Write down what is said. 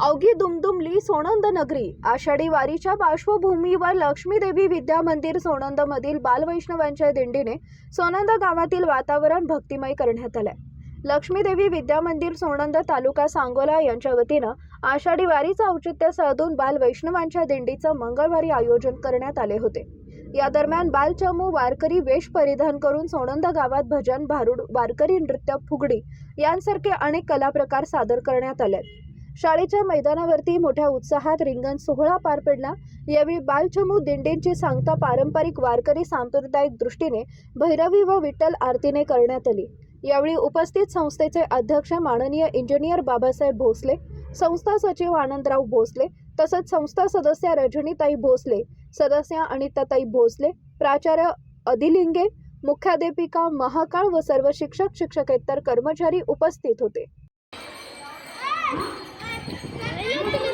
अवघी दुमदुमली सोनंद नगरी. आषाढी वारीच्या पार्श्वभूमीवर लक्ष्मीदेवी विद्या मंदिर सोनंद मधील बालवैष्णवांच्या दिंडीने सोनंद गावातील वातावरण भक्तिमय करण्यात आलंय. लक्ष्मीदेवी विद्या मंदिर सोनंद तालुका सांगोला यांच्या वतीनं आषाढी वारीचं औचित्य साधून बालवैष्णवांच्या दिंडीचं मंगळवारी आयोजन करण्यात आले होते. या दरम्यान बालचमू वारकरी वेश परिधान करून सोनंद गावात भजन भारुड वारकरी नृत्य फुगडी यांसारखे अनेक कलाप्रकार सादर करण्यात आले शाळेच्या मैदानावरती मोठ्या उत्साहात रिंगण सोहळा पार पडला. यावेळी बालचमू दिंडींची सांगता पारंपरिक वारकरी सांप्रदायिक दृष्टीने भैरवी व विठ्ठल आरतीने करण्यात आली. यावेळी उपस्थित संस्थेचे अध्यक्ष माननीय इंजिनियर बाबासाहेब भोसले संस्था सचिव आनंदराव भोसले तसंच संस्था सदस्या रजनीताई भोसले सदस्या अनिताताई भोसले प्राचार्य अधिलिंगे मुख्याध्यापिका महाकाळ व सर्व शिक्षक शिक्षकेतर कर्मचारी उपस्थित होते. Ai, eu tô...